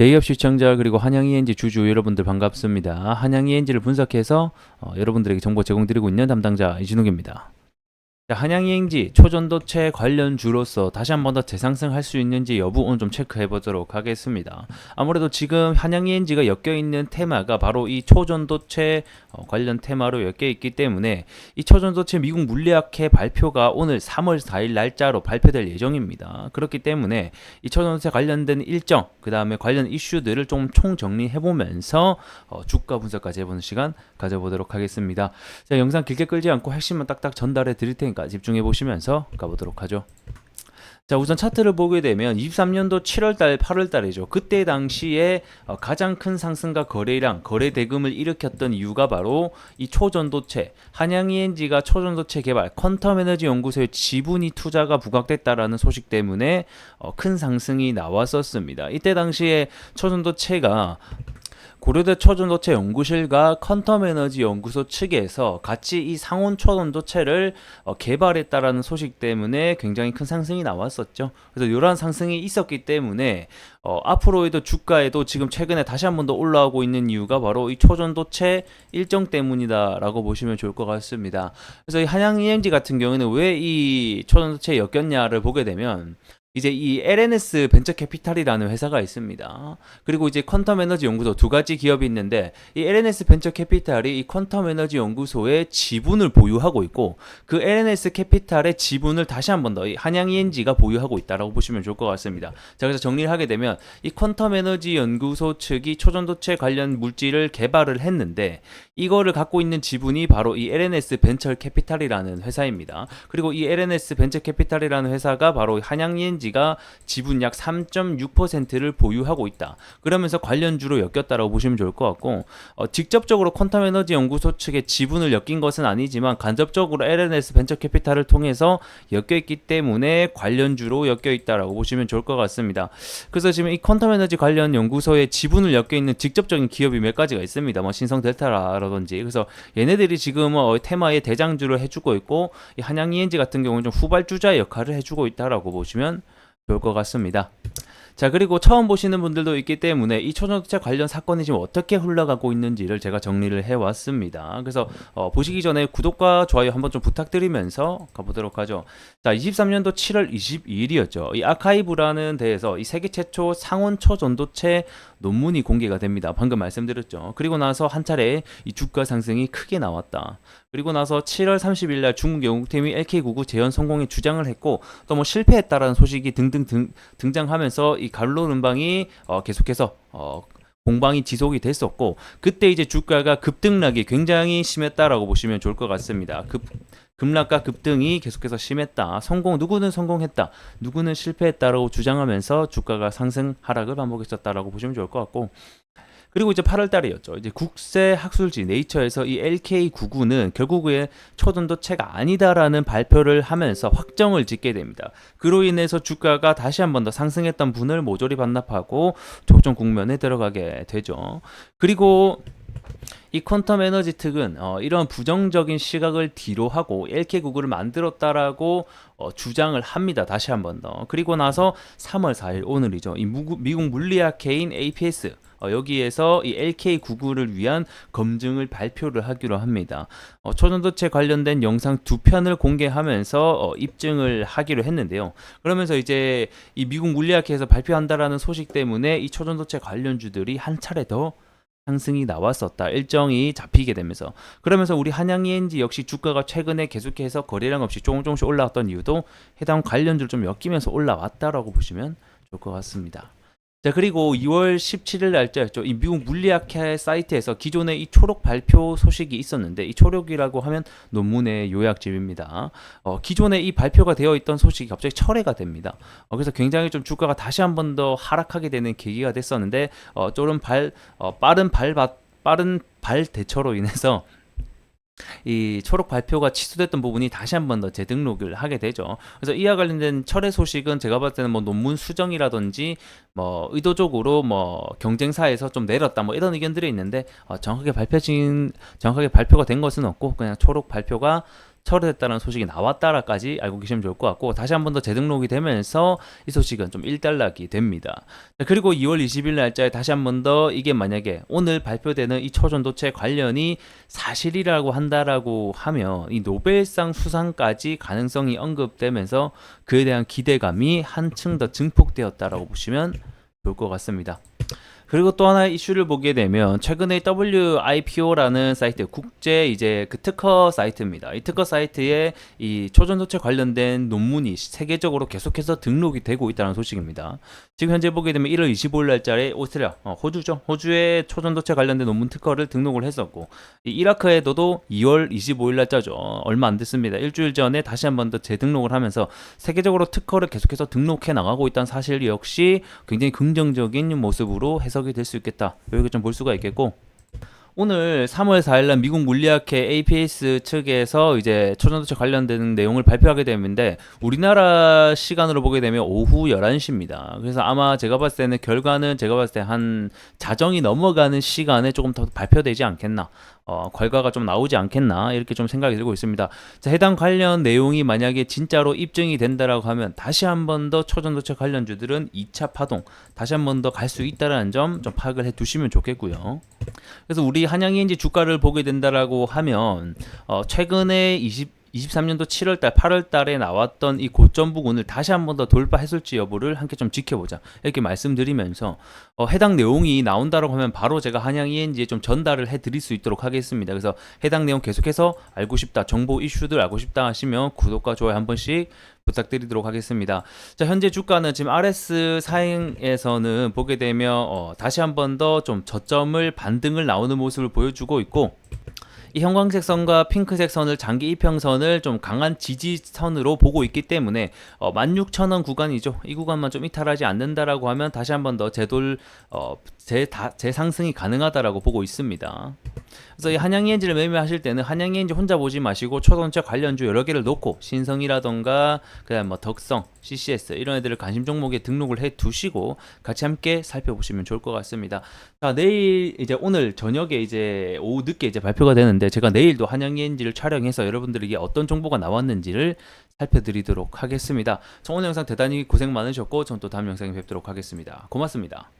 대기업 시청자 그리고 한양 ENG 주주 여러분들 반갑습니다. 한양 ENG를 분석해서 어, 여러분들에게 정보 제공드리고 있는 담당자 이진욱입니다. 자, 한양 ENG 초전도체 관련 주로서 다시 한 번 더 재상승할 수 있는지 여부 오늘 좀 체크해 보도록 하겠습니다. 아무래도 지금 한양 ENG가 엮여 있는 테마가 바로 이 초전도체 어, 관련 테마로 엮여 있기 때문에 이 초전도체 미국 물리학회 발표가 오늘 3월 4일 날짜로 발표될 예정입니다. 그렇기 때문에 이 초전도체 관련된 일정, 그 다음에 관련 이슈들을 좀 총정리해 보면서 어, 주가 분석까지 해보는 시간 가져보도록 하겠습니다. 자, 영상 길게 끌지 않고 핵심만 딱딱 전달해 드릴 테니까 집중해 보시면서 가보도록 하죠. 자, 우선 차트를 보게 되면 23년도 7월달, 8월달이죠. 그때 당시에 어, 가장 큰 상승과 거래량, 거래 대금을 일으켰던 이유가 바로 이 초전도체, 한양 ENG가 초전도체 개발, 퀀텀 에너지 연구소의 지분이 투자가 부각됐다라는 소식 때문에 어, 큰 상승이 나왔었습니다. 이때 당시에 초전도체가 고려대 초전도체 연구실과 퀀텀 에너지 연구소 측에서 같이 이 상온 초전도체를 어, 개발했다라는 소식 때문에 굉장히 큰 상승이 나왔었죠. 그래서 이러한 상승이 있었기 때문에 어, 앞으로에도 주가에도 지금 최근에 다시 한 번 더 올라오고 있는 이유가 바로 이 초전도체 일정 때문이다라고 보시면 좋을 것 같습니다. 그래서 이 한양 ENG 같은 경우에는 왜 이 초전도체에 엮였냐를 보게 되면 이제 이 LNS 벤처 캐피탈이라는 회사가 있습니다. 그리고 이제 퀀텀 에너지 연구소 두 가지 기업이 있는데 이 LNS 벤처 캐피탈이 이 퀀텀 에너지 연구소의 지분을 보유하고 있고 그 LNS 캐피탈의 지분을 다시 한 번 더 한양 ENG가 보유하고 있다라고 보시면 좋을 것 같습니다. 자, 그래서 정리를 하게 되면 이 퀀텀 에너지 연구소 측이 초전도체 관련 물질을 개발을 했는데 이거를 갖고 있는 지분이 바로 이 LNS 벤처 캐피탈이라는 회사입니다. 그리고 이 LNS 벤처 캐피탈이라는 회사가 바로 한양 ENG 가 지분 약 3.6%를 보유하고 있다. 그러면서 관련주로 엮였다라고 보시면 좋을 것 같고 어, 직접적으로 퀀텀 에너지 연구소 측의 지분을 엮인 것은 아니지만 간접적으로 LNS 벤처 캐피탈을 통해서 엮여 있기 때문에 관련주로 엮여 있다라고 보시면 좋을 것 같습니다. 그래서 지금 이 퀀텀 에너지 관련 연구소의 지분을 엮여 있는 직접적인 기업이 몇 가지가 있습니다. 뭐 신성 델타라든지 그래서 얘네들이 지금 어, 테마의 대장주를 해주고 있고 이 한양 ENG 같은 경우는 좀 후발주자의 역할을 해주고 있다라고 보시면 좋을 것 같습니다. 자 그리고 처음 보시는 분들도 있기 때문에 이 초전도체 관련 사건이 지금 어떻게 흘러가고 있는지를 제가 정리를 해왔습니다. 그래서 어, 보시기 전에 구독과 좋아요 한번 좀 부탁드리면서 가보도록 하죠. 자 23년도 7월 22일이었죠. 이 아카이브라는 데에서 이 세계 최초 상온 초전도체 논문이 공개가 됩니다. 방금 말씀드렸죠. 그리고 나서 한 차례 이 주가 상승이 크게 나왔다. 그리고 나서 7월 30일 날 중국 영국팀이 LK99 재현 성공에 주장을 했고 또 뭐 실패했다라는 소식이 등등 등, 등장하면서 이 갈로 음방이 어, 계속해서 어, 공방이 지속이 됐었고 그때 이제 주가가 급등락이 굉장히 심했다라고 보시면 좋을 것 같습니다. 급 급락과 급등이 계속해서 심했다. 성공 누구는 성공했다. 누구는 실패했다라고 주장하면서 주가가 상승 하락을 반복했었다라고 보시면 좋을 것 같고 그리고 이제 8월 달이었죠. 이제 국제 학술지 네이처에서 이 LK99는 결국에 초전도 체가 아니다라는 발표를 하면서 확정을 짓게 됩니다. 그로 인해서 주가가 다시 한 번 더 상승했던 분을 모조리 반납하고 조정 국면에 들어가게 되죠. 그리고 이 퀀텀 에너지 특은 어, 이런 부정적인 시각을 뒤로 하고 LK99를 만들었다라고 어, 주장을 합니다. 다시 한 번 더. 그리고 나서 3월 4일 오늘이죠. 이 무, 미국 물리학회인 APS 어, 여기에서 이 LK99를 위한 검증을 발표를 하기로 합니다. 어, 초전도체 관련된 영상 두 편을 공개하면서 어, 입증을 하기로 했는데요. 그러면서 이제 이 미국 물리학회에서 발표한다라는 소식 때문에 이 초전도체 관련주들이 한 차례 더 상승이 나왔었다. 일정이 잡히게 되면서 그러면서 우리 한양 ENG 역시 주가가 최근에 계속해서 거래량 없이 조금 조금씩 올라왔던 이유도 해당 관련주를 좀 엮이면서 올라왔다라고 보시면 좋을 것 같습니다. 자 그리고 2월 17일 날짜였죠. 이 미국 물리학회 사이트에서 기존에 이 초록 발표 소식이 있었는데 이 초록이라고 하면 논문의 요약집입니다. 어, 기존에 이 발표가 되어 있던 소식이 갑자기 철회가 됩니다. 어, 그래서 굉장히 좀 주가가 다시 한 번 더 하락하게 되는 계기가 됐었는데 어, 조금 발 어, 빠른 발 빠른 발 대처로 인해서 이 초록 발표가 취소됐던 부분이 다시 한 번 더 재등록을 하게 되죠. 그래서 이와 관련된 철회 소식은 제가 봤을 때는 뭐 논문 수정이라든지 뭐 의도적으로 뭐 경쟁사에서 좀 내렸다 뭐 이런 의견들이 있는데 어 정확하게 발표진 정확하게 발표가 된 것은 없고 그냥 초록 발표가 철회됐다는 소식이 나왔다라까지 알고 계시면 좋을 것 같고 다시 한 번 더 재등록이 되면서 이 소식은 좀 일단락이 됩니다. 자, 그리고 2월 20일 날짜에 다시 한 번 더 이게 만약에 오늘 발표되는 이 초전도체 관련이 사실이라고 한다라고 하면 이 노벨상 수상까지 가능성이 언급되면서 그에 대한 기대감이 한층 더 증폭되었다라고 보시면 좋을 것 같습니다. 그리고 또 하나의 이슈를 보게 되면 최근에 WIPO라는 사이트 국제 이제 그 특허 사이트입니다. 이 특허 사이트에 이 초전도체 관련된 논문이 세계적으로 계속해서 등록이 되고 있다는 소식입니다. 지금 현재 보게 되면 1월 25일 날짜에 오스트리아, 어, 호주죠. 호주에 초전도체 관련된 논문 특허를 등록을 했었고 이 이라크에도도 2월 25일 날짜죠. 어, 얼마 안 됐습니다. 일주일 전에 다시 한 번 더 재등록을 하면서 세계적으로 특허를 계속해서 등록해 나가고 있다는 사실 역시 굉장히 긍정적인 모습으로 해석 이 될 수 있겠다. 이렇게 좀 볼 수가 있겠고 오늘 3월 4일날 미국 물리학회 APS 측에서 이제 초전도체 관련된 내용을 발표하게 되는데 우리나라 시간으로 보게 되면 오후 11시입니다. 그래서 아마 제가 봤을 때는 결과는 제가 봤을 때 한 자정이 넘어가는 시간에 조금 더 발표되지 않겠나. 어, 결과가 좀 나오지 않겠나 이렇게 좀 생각이 들고 있습니다. 자, 해당 관련 내용이 만약에 진짜로 입증이 된다라고 하면 다시 한 번 더 초전도체 관련주들은 2차 파동 다시 한 번 더 갈 수 있다라는 점 좀 파악을 해 두시면 좋겠고요. 그래서 우리 한양이엔지 주가를 보게 된다라고 하면 어, 최근에 20 23년도 7월달, 8월달에 나왔던 이 고점 부근을 다시 한 번 더 돌파했을지 여부를 함께 좀 지켜보자 이렇게 말씀드리면서 어, 해당 내용이 나온다라고 하면 바로 제가 한양 ENG에 좀 전달을 해드릴 수 있도록 하겠습니다. 그래서 해당 내용 계속해서 알고 싶다, 정보 이슈들 알고 싶다 하시면 구독과 좋아요 한 번씩 부탁드리도록 하겠습니다. 자 현재 주가는 지금 RS 사행에서는 보게 되면 어, 다시 한 번 더 좀 저점을 반등을 나오는 모습을 보여주고 있고 이 형광색 선과 핑크색 선을 장기 이평선을 좀 강한 지지선으로 보고 있기 때문에 어, 16,000원 구간이죠. 이 구간만 좀 이탈하지 않는다라고 하면 다시 한번 더 재돌 어, 재, 다, 재상승이 가능하다라고 보고 있습니다. 그래서 이 한양이엔지를 매매하실 때는 한양이엔지 혼자 보지 마시고 초전체 관련주 여러 개를 놓고 신성이라던가 그다음 뭐 덕성, CCS 이런 애들을 관심 종목에 등록을 해 두시고 같이 함께 살펴보시면 좋을 것 같습니다. 자 내일 이제 오늘 저녁에 이제 오후 늦게 이제 발표가 되는데 제가 내일도 한양이엔지를 촬영해서 여러분들에게 어떤 정보가 나왔는지를 살펴드리도록 하겠습니다. 자, 오늘 영상 대단히 고생 많으셨고 전 또 다음 영상에 뵙도록 하겠습니다. 고맙습니다.